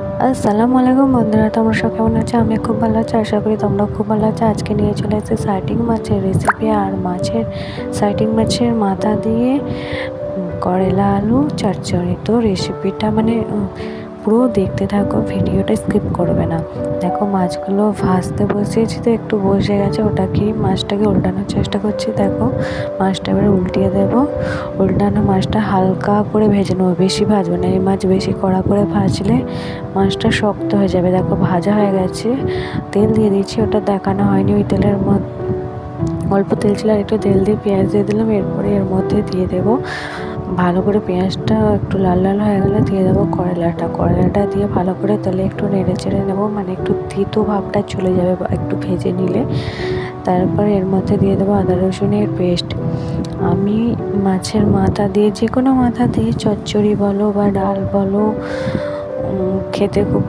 আসসালামু আলাইকুম বন্ধুরা, তোমরা সব কেমন আছো? আমি খুব ভালো আছি, আশা করি তোমরা খুব ভালো আছো। আজকে নিয়ে চলে এসেছি সাইটিং মাছের রেসিপি আর মাছের, সাইটিং মাছের মাথা দিয়ে করেলা আলু, চচ্চড়ি। তো রেসিপিটা মানে পুরো দেখতে থাকো, ভিডিওটা স্কিপ করবে না। দেখো মাছগুলো ভাজতে বসিয়েছি তো, একটু বসে গেছে, ওটাকে, মাছটাকে উল্টানোর চেষ্টা করছি। দেখো মাছটা এবার উল্টিয়ে দেবো। উল্টানো মাছটা হালকা করে ভেজে নেব, বেশি ভাজবো না। এই মাছ বেশি কড়া করে ভাজলে মাছটা শক্ত হয়ে যাবে। দেখো ভাজা হয়ে গেছে, তেল দিয়ে দিচ্ছি ওটা দেখানো হয়নি ওই তেলের মধ্যে অল্প তেল ছিল, আর একটু তেল দিয়ে পেঁয়াজ দিয়ে দিলাম, এরপরে এর মধ্যে দিয়ে দেবো ভালো করে পেঁয়াজটা একটু লাল লাল হয়ে গেলে দিয়ে দেবো করলাটা করলাটা দিয়ে ভালো করে তেলে একটু নেড়ে চেড়ে নেব মানে একটু তিতো ভাবটা চলে যাবে একটু ভেজে নিলে। তারপর এর মধ্যে দিয়ে দেবো আদা রসুনের পেস্ট। আমি মাছের মাথা দিয়ে যে কোনো মাথা দিয়ে চচ্চড়ি বলো বা ডাল বলো খেতে খুব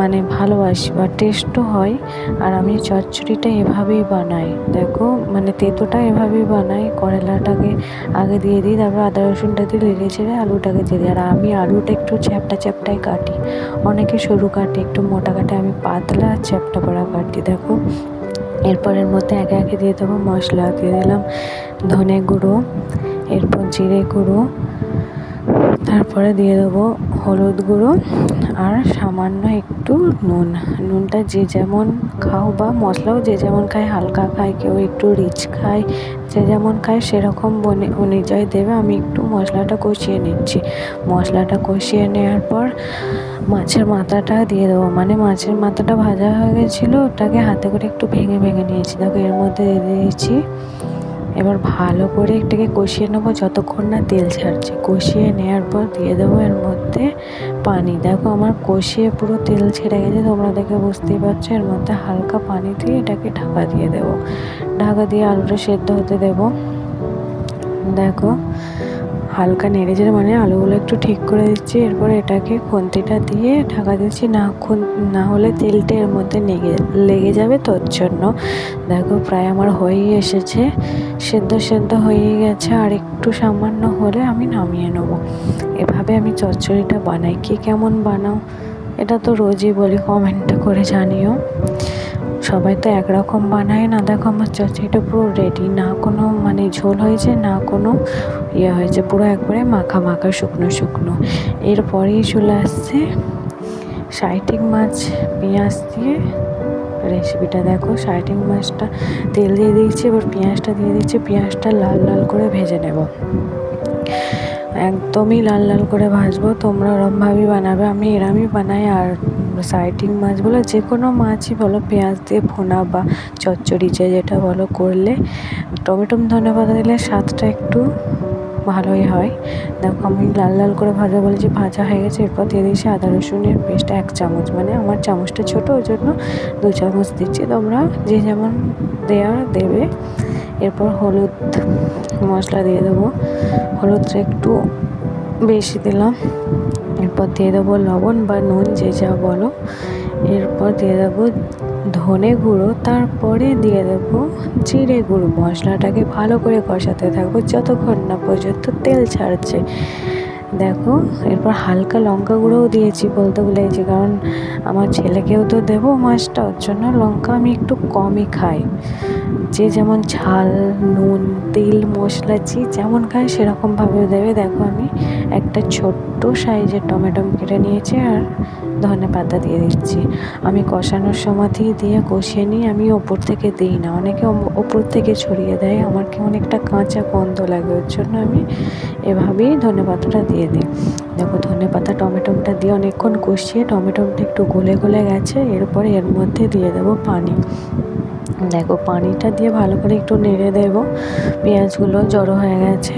মানে ভালোবাসি বা টেস্টও হয়, আর আমি চচ্চড়িটা এভাবেই বানাই। দেখো মানে তেঁতোটা এভাবেই বানাই, করলাটাকে আগে দিয়ে দিই, তারপর আদা রসুনটা দিয়ে লেগে ছেড়ে আলুটাকে দিয়ে দিই। আর আমি আলুটা একটু চ্যাপটা চ্যাপটাই কাটি। অনেকে সরু কাটে, একটু মোটা কাটে, আমি পাতলা আর চ্যাপটা করা কাটি দেখো, এরপরের মধ্যে একে একে দিয়ে দেবো মশলা। দিয়ে দিলাম ধনে গুঁড়ো, এরপর জিরে গুঁড়ো তারপরে দিয়ে দেবো হলুদ গুঁড়ো আর সামান্য একটু নুন। নুনটা যে যেমন খাও বা মশলাও যে যেমন খায়, হালকা খায়, কেউ একটু রিচ খায়, যে যেমন খায় সেরকম বনে অনুযায়ী দেবে। আমি একটু মশলাটা কষিয়ে নিচ্ছি। মশলাটা কষিয়ে নেওয়ার পর মাছের মাথাটা দিয়ে দেবো। মানে মাছের মাথাটা ভাজা হয়ে গেছিল, ওটাকে হাতে করে একটু ভেঙে ভেঙে নিয়েছি। দেখো এর মধ্যে দিয়ে দিয়েছি এবার ভালো করে এটাকে কষিয়ে নেব, যতক্ষণ না তেল ছাড়ছে। কষিয়ে নেওয়ার পর দিয়ে দেবো এর মধ্যে পানি। দেখো আমার কষিয়ে পুরো তেল ছেড়ে গেছে, তোমরা দেখে বুঝতেই পারছ। এর মধ্যে হালকা পানি দিয়ে এটাকে ঢাকা দিয়ে দেবো। ঢাকা দিয়ে আলুটা সেদ্ধ হতে দেবো। দেখো হালকা নেড়ে চেড়ে মানে আলুগুলো একটু ঠিক করে দিচ্ছি, এরপর এটাকে খুন্তিটা দিয়ে ঢাকা দিচ্ছি। না খুন, না হলে তেলটা এর মধ্যে লেগে লেগে যাবে তোর জন্য। দেখো প্রায় আমার হয়েই এসেছে, সেদ্ধ সেদ্ধ হয়ে গেছে। আর একটু সামান্য হলে আমি নামিয়ে নেব। এভাবে আমি চচ্চড়িটা বানাই। কে কেমন বানাও, এটা তো রোজই বলি কমেন্টটা করে জানিও। সবাই তো একরকম বানায় না। দেখো আমার চচ্চড়িটা পুরো রেডি না কোনো মানে ঝোল হয়েছে, না কোনো ইয়ে হয়েছে, পুরো একবারে মাখা মাখা, শুকনো শুকনো। এরপরেই চলে আসছে সাইটিং মাছ, পেঁয়াজ দিয়ে রেসিপিটা দেখো সাইটিং মাছটা তেল দিয়ে দিয়েছি, এবার পেঁয়াজটা দিয়ে দিচ্ছি, পেঁয়াজটা লাল লাল করে ভেজে নেব। একদমই লাল লাল করে ভাজবো, তোমরা ওরমভাবেই বানাবে, আমি এরমই বানাই আর সাইটিং মাছ বলো যে কোনো মাছই বলো, পেঁয়াজ দিয়ে ভোনা বা চচ্চড়ি যে যেটা বলো করলে টমেটো ধনে পাতা দিলে স্বাদটা একটু ভালোই হয়। দেখো আমি লাল লাল করে ভাজা বলেছি ভাজা হয়ে গেছে, এরপর দিয়ে দিয়েছি আদা রসুনের পেস্ট এক চামচ। মানে আমার চামচটা ছোটো, ওই জন্য দু চামচ দিচ্ছি। তোমরা যে যেমন দেওয়ার দেবে। এরপর হলুদ মশলা দিয়ে দেবো। হলুদটা একটু বেশি দিলাম। এরপর দিয়ে দেবো লবণ বা নুন, যে যা বলো। এরপর দিয়ে দেবো ধনে গুঁড়ো। তারপরে দিয়ে দেবো জিরে গুঁড়ো। মশলাটাকে ভালো করে কষাতে থাকব যতক্ষণ না পর্যন্ত তেল ছাড়ছে। দেখো, এরপর হালকা লঙ্কা গুঁড়োও দিয়েছি বলতে ভুলেছি, কারণ আমার ছেলেকেও তো দেবো মাছটা, ওর জন্য লঙ্কা আমি একটু কমই খাই। যে যেমন ঝাল, নুন, তেল, মশলা, যে যেমন খায় সেরকমভাবে দেবে। দেখো আমি একটা ছোট্ট সাইজের টমেটো কেটে নিয়েছি আর ধনে পাতা দিয়ে দিচ্ছি। আমি কষানোর সময়তেই দিয়ে কষিয়ে নিই, আমি ওপর থেকে দিই না। অনেকে ওপর থেকে ছড়িয়ে দেয়। আমার কেমন একটা কাঁচা গন্ধ লাগে, ওর জন্য আমি এভাবেই ধনে পাতাটা দিয়ে দিই। দেখো ধনে পাতা, টমেটোটা দিয়ে অনেকক্ষণ কষিয়ে টমেটোটা একটু গলে গলে গেছে, এরপরে এর মধ্যে দিয়ে দেবো পানি। দেখো, পানিটা দিয়ে ভালো করে একটু নেড়ে দেবো। পেঁয়াজগুলো জড়ো হয়ে গেছে।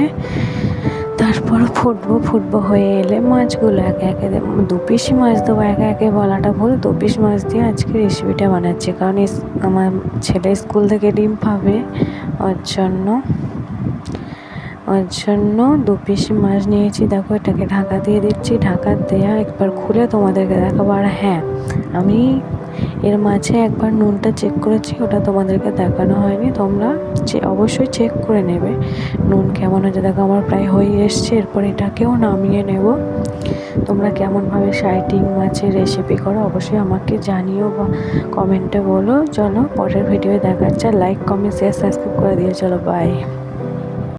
তারপর ফুটবো ফুটবো হয়ে এলে মাছগুলো একে একে দু পিসই মাছ দেবো, একে একে বলাটা ভুল। দু পিস মাছ দিয়ে আজকে রেসিপিটা বানাচ্ছি। কারণ আমার ছেলে স্কুল থেকে ডিম পাবে। ওর জন্য ওর জন্য দু পিস মাছ নিয়েছি। দেখো, এটাকে ঢাকা দিয়ে দিচ্ছি। ঢাকা দেওয়া একবার খুলে তোমাদেরকে দেখাবো। আর হ্যাঁ আমি এর মাঝে একবার নুনটা চেক করেছি, ওটা তোমাদেরকে দেখানো হয়নি, তোমরা চে অবশ্যই চেক করে নেবে। নুন কেমন হয়েছে? দেখো, আমার প্রায় হয়ে এসছে, এরপর এটাকেও নামিয়ে নেব। তোমরা কেমনভাবে সাইটিং মাছের রেসিপি করো, অবশ্যই আমাকে জানিও বা কমেন্টে বলো। চলো, পরের ভিডিও দেখাচ্ছে লাইক কমেন্ট শেয়ার সাবস্ক্রাইব করে দিও। চলো বাই